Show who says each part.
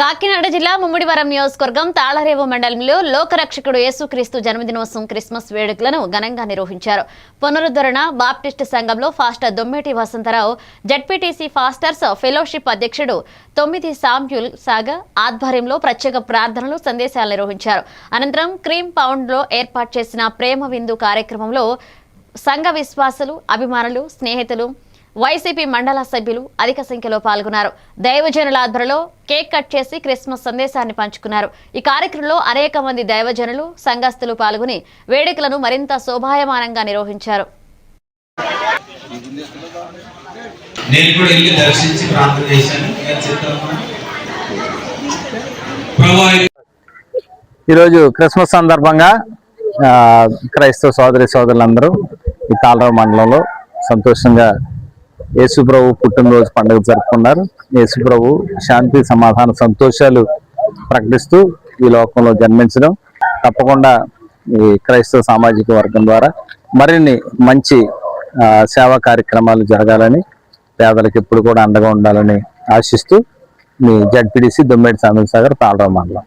Speaker 1: కాకినాడ జిల్లా ముమ్మిడివరం నియోజకవర్గం తాళరేవు మండలంలో లోకరక్షకుడు యేసుక్రీస్తు జన్మదినోత్సవం క్రిస్మస్ వేడుకలను ఘనంగా నిర్వహించారు. పునరుద్ధరణ బాప్టిస్ట్ సంఘంలో pastor Dommeti Vasantharao ZPTC pastors fellowship అధ్యక్షుడు తొమ్మిది సామ్యుల్ సాగ ఆధ్వర్యంలో ప్రత్యేక ప్రార్థనలు సందేశాలు నిర్వహించారు. అనంతరం క్రీమ్ పౌండ్లో ఏర్పాటు చేసిన ప్రేమ విందు కార్యక్రమంలో సంఘ విశ్వాసులు అభిమానులు స్నేహితులు వైసీపీ మండల సభ్యులు అధిక సంఖ్యలో పాల్గొన్నారు. దైవజనుల ఆధ్వర్యంలో కేక్ కట్ చేసి క్రిస్మస్ సందేశాన్ని పంచుకున్నారు. ఈ కార్యక్రమంలో అనేక మంది దైవజనులు సంఘస్థులు పాల్గొని వేడుకలను మరింత శోభాయమానంగా నిర్వహించారు.
Speaker 2: నేను కూడా వెళ్ళి దర్శించి ప్రార్థన చేశాను.
Speaker 3: ఈరోజు క్రిస్మస్ సందర్భంగా ఆ, క్రైస్తవ సోదరి సోదరులందరూ ఈ తాళరావు మండలంలో సంతోషంగా యేసుప్రభు పుట్టినరోజు పండుగ జరుపుకున్నారు. యేసుప్రభు శాంతి సమాధాన సంతోషాలు ప్రకటిస్తూ ఈ లోకంలో జన్మించడం తప్పకుండా ఈ క్రైస్తవ సామాజిక వర్గం ద్వారా మరిన్ని మంచి సేవా కార్యక్రమాలు జరగాలని పేదలకు ఎప్పుడు కూడా అండగా ఉండాలని ఆశిస్తూ మీ జడ్పీడీసీ దొమ్మేటి సామిల్ సాగర్ తాళరావు మండలం.